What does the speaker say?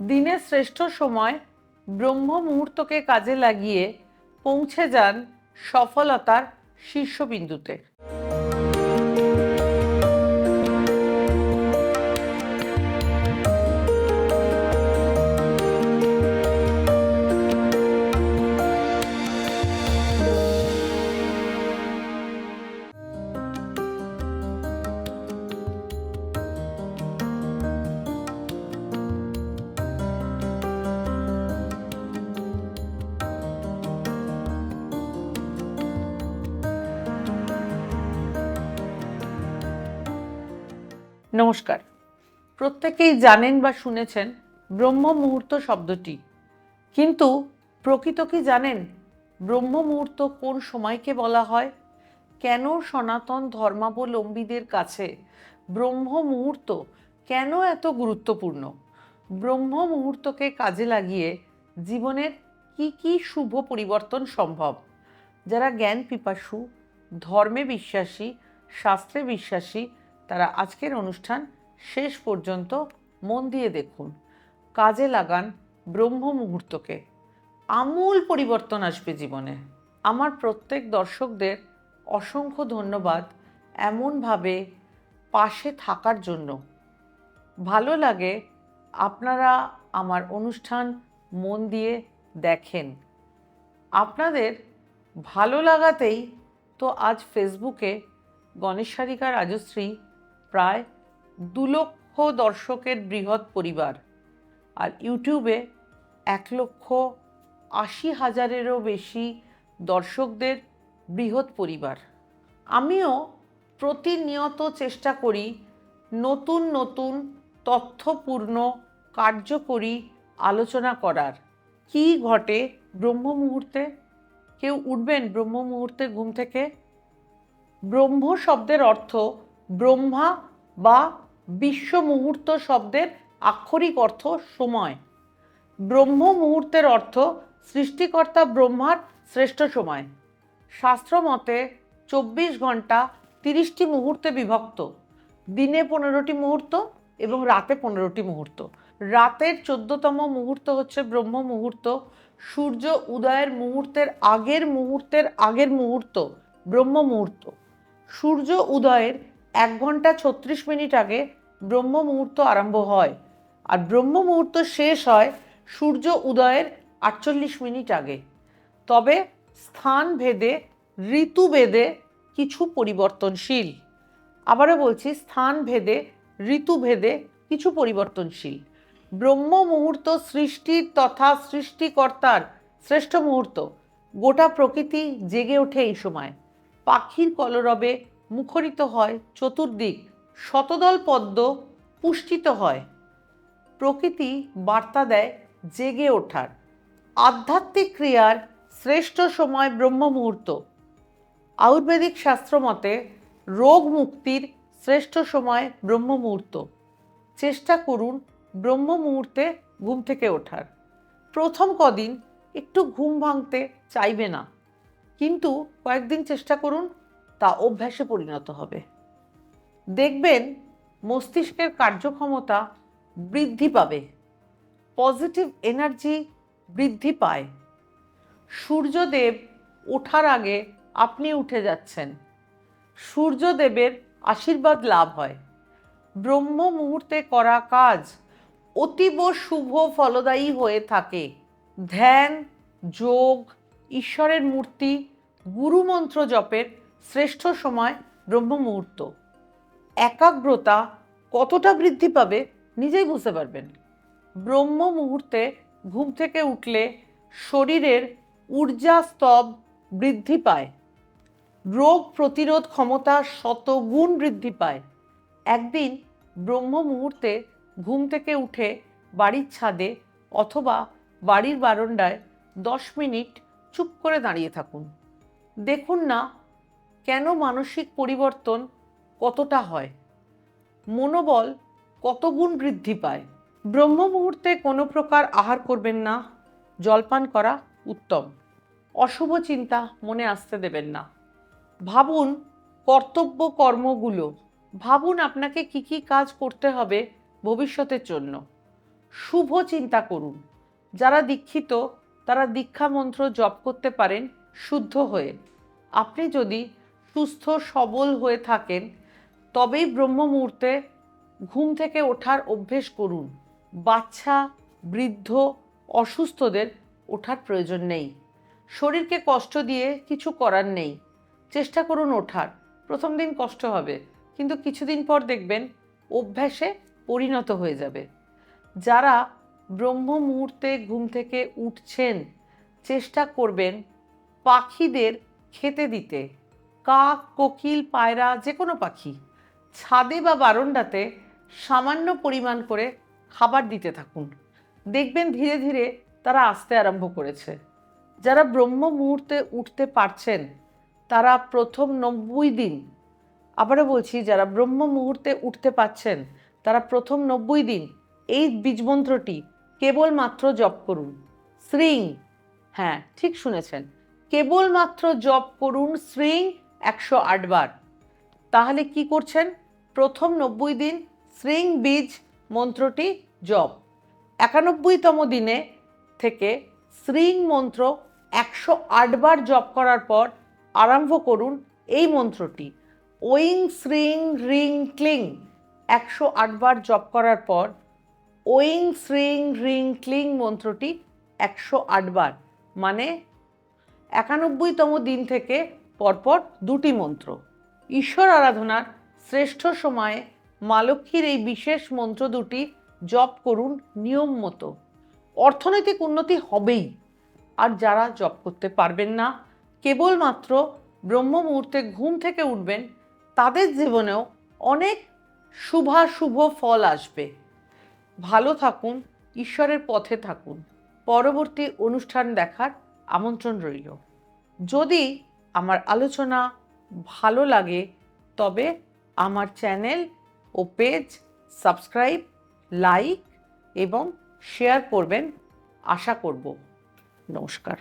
দিনের শ্রেষ্ঠ সময় ব্রহ্ম মুহূর্তকে কাজে লাগিয়ে পৌঁছে যান সফলতার শীর্ষবিন্দুতে। নমস্কার। প্রত্যেকেই জানেন বা শুনেছেন ব্রহ্ম মুহূর্ত শব্দটি। কিন্তু প্রকৃত কি জানেন? ব্রহ্ম মুহূর্ত কোন সময়কে বলা হয়? কেন সনাতন ধর্মাবলম্বীদের কাছে ব্রহ্ম মুহূর্ত কেন এত গুরুত্বপূর্ণ? ব্রহ্ম মুহূর্তকে কাজে লাগিয়ে জীবনের কি কি শুভ পরিবর্তন সম্ভব? যারা জ্ঞান পিপাসু, ধর্মে বিশ্বাসী, শাস্ত্রে বিশ্বাসী তারা আজকের অনুষ্ঠান শেষ পর্যন্ত মন দিয়ে দেখুন। কাজে লাগান ব্রহ্ম মুহূর্তকে। আমূল পরিবর্তন আসবে জীবনে। আমার প্রত্যেক দর্শকদের অসংখ্য ধন্যবাদ এমনভাবে পাশে থাকার জন্য। ভালো লাগে আপনারা আমার অনুষ্ঠান মন দিয়ে দেখেন। আপনাদের ভালো লাগাতেই তো আজ ফেসবুকে গণেশারিকা রাজশ্রী প্রায় দু লক্ষ দর্শকের বৃহৎ পরিবার। আর ইউটিউবে এক লক্ষ আশি হাজারেরও বেশি দর্শকদের বৃহৎ পরিবার। আমিও প্রতিনিয়ত চেষ্টা করি নতুন নতুন তথ্যপূর্ণ, কার্যকরী আলোচনা করার। কি ঘটে ব্রহ্ম মুহূর্তে কেউ উঠবেন ব্রহ্ম মুহূর্তে ঘুম থেকে? ব্রহ্ম শব্দের অর্থ ব্রহ্মা বা বিশ্ব মুহূর্ত শব্দের আক্ষরিক অর্থ সময়। ব্রহ্ম মুহূর্তের অর্থ সৃষ্টিকর্তা ব্রহ্মার শ্রেষ্ঠ সময়। শাস্ত্র মতে চব্বিশ ঘণ্টা তিরিশটি মুহূর্তে বিভক্ত, দিনে পনেরোটি মুহূর্ত এবং রাতে পনেরোটি মুহূর্ত। রাতের চোদ্দতম মুহূর্ত হচ্ছে ব্রহ্ম মুহূর্ত সূর্য উদয়ের মুহূর্তের আগের মুহূর্তের আগের মুহূর্ত ব্রহ্ম মুহূর্ত সূর্য উদয়ের এক ঘণ্টা ছত্রিশ মিনিট আগে ব্রহ্ম মুহূর্ত আরম্ভ হয়। আর ব্রহ্ম মুহূর্ত শেষ হয় সূর্য উদয়ের আটচল্লিশ মিনিট আগে। তবে স্থান ভেদে, ঋতু ভেদে কিছু পরিবর্তনশীল। আবারও বলছি, স্থান ভেদে, ঋতু ভেদে কিছু পরিবর্তনশীল। ব্রহ্ম মুহূর্ত সৃষ্টির তথা সৃষ্টিকর্তার শ্রেষ্ঠ মুহূর্ত। গোটা প্রকৃতি জেগে ওঠে এই সময়। পাখির কলরবে মুখরিত হয়, চতুর্দিক শতদল পদ্ম পুষ্টিত হয়। প্রকৃতি বার্তা দেয়, জেগে ওঠার। আধ্যাত্মিক ক্রিয়ার শ্রেষ্ঠ সময় ব্রহ্ম মুহূর্ত আয়ুর্বেদিক শাস্ত্র মতে, রোগ মুক্তির শ্রেষ্ঠ সময় ব্রহ্ম মুহূর্ত চেষ্টা করুন ব্রহ্ম মুহূর্তে ঘুম থেকে ওঠার। প্রথম কদিন একটু ঘুম ভাঙতে চাইবে না। কিন্তু কয়েকদিন চেষ্টা করুন তা অভ্যাসে পরিণত হবে। দেখবেন মস্তিষ্কের কার্যক্ষমতা বৃদ্ধি পাবে পজিটিভ এনার্জি বৃদ্ধি পায়। সূর্যদেব ওঠার আগে আপনি উঠে যাচ্ছেন। সূর্যদেবের আশীর্বাদ লাভ হয়। ব্রহ্ম মুহূর্তে করা কাজ অতীব শুভ ফলদায়ী হয়ে থাকে। ধ্যান, যোগ, ঈশ্বরের মূর্তি, গুরুমন্ত্র জপের শ্রেষ্ঠ সময়, ব্রহ্ম মুহূর্ত। একাগ্রতা কতটা বৃদ্ধি পাবে নিজেই বুঝতে পারবেন। ব্রহ্ম মুহূর্তে ঘুম থেকে উঠলে শরীরের ঊর্জা স্তব বৃদ্ধি পায়। রোগ প্রতিরোধ ক্ষমতা শতগুণ বৃদ্ধি পায়। একদিন ব্রহ্ম মুহূর্তে ঘুম থেকে উঠে বাড়ির ছাদে অথবা বাড়ির বারান্দায় দশ মিনিট চুপ করে দাঁড়িয়ে থাকুন। দেখুন না কেন মানসিক পরিবর্তন কতটা হয়? মনোবল কত গুণ বৃদ্ধি পায়? ব্রহ্ম মুহূর্তে কোনো প্রকার আহার করবেন না, জলপান করা উত্তম। অশুভ চিন্তা মনে আসতে দেবেন না। ভাবুন, কর্তব্য কর্মগুলো, ভাবুন আপনাকে কি কি কাজ করতে হবে ভবিষ্যতের জন্য। শুভ চিন্তা করুন। যারা দীক্ষিত, তারা দীক্ষা মন্ত্র জপ করতে পারেন শুদ্ধ হয়ে। আপনি যদি সুস্থ, সবল হয়ে থাকেন, তবেই ব্রহ্ম মুহূর্তে ঘুম থেকে ওঠার অভ্যেস করুন। বাচ্চা, বৃদ্ধ, অসুস্থদের ওঠার প্রয়োজন নেই। শরীরকে কষ্ট দিয়ে কিছু করার নেই। চেষ্টা করুন ওঠার। প্রথম দিন কষ্ট হবে, কিন্তু কিছুদিন পর দেখবেন অভ্যাসে পরিণত হয়ে যাবে। যারা ব্রহ্ম মুহূর্তে ঘুম থেকে উঠছেন, চেষ্টা করবেন পাখিদের খেতে দিতে। কাক, কোকিল, পায়রা যে কোনো পাখি, ছাদে বা বারান্দাতে সামান্য পরিমাণ করে খাবার দিতে থাকুন। দেখবেন ধীরে ধীরে তারা আসতে আরম্ভ করেছে। যারা ব্রহ্ম মুহূর্তে উঠতে পারছেন, তারা প্রথম নব্বই দিন, আবারও বলছি, যারা ব্রহ্ম মুহূর্তে উঠতে পারছেন, তারা প্রথম নব্বই দিন এই বীজমন্ত্রটি কেবলমাত্র জপ করুন। শ্রিং হ্যাঁ ঠিক শুনেছেন। কেবলমাত্র জপ করুন শ্রিং একশো আটবার তাহলে কি করছেন? প্রথম নব্বই দিন শ্রিং বীজ মন্ত্রটি জপ। একানব্বইতম দিনে থেকে শ্রিং মন্ত্র একশো আটবার জপ করার পর আরম্ভ করুন এই মন্ত্রটি। ওইং শ্রিং রিং, ক্লিং একশো আটবার জপ করার পর ওইং শ্রিং রিং, ক্লিং মন্ত্রটি একশো আটবার মানে একানব্বইতম দিন থেকে পরপর দুটি মন্ত্র। ঈশ্বর আরাধনার শ্রেষ্ঠ সময়ে মা লক্ষ্মীর এই বিশেষ মন্ত্র দুটি জপ করুন নিয়ম মতো। অর্থনৈতিক উন্নতি হবেই, আর যারা জপ করতে পারবেন না, কেবলমাত্র ব্রহ্ম মুহূর্তে ঘুম থেকে উঠবেন, তাদের জীবনেও অনেক শুভাশুভ ফল আসবে। ভালো থাকুন, ঈশ্বরের পথে থাকুন। পরবর্তী অনুষ্ঠান দেখার আমন্ত্রণ রইল। যদি আমার আলোচনা ভালো লাগে, তবে আমার চ্যানেল ও পেজ সাবস্ক্রাইব, লাইক এবং শেয়ার করবেন, আশা করব। নমস্কার।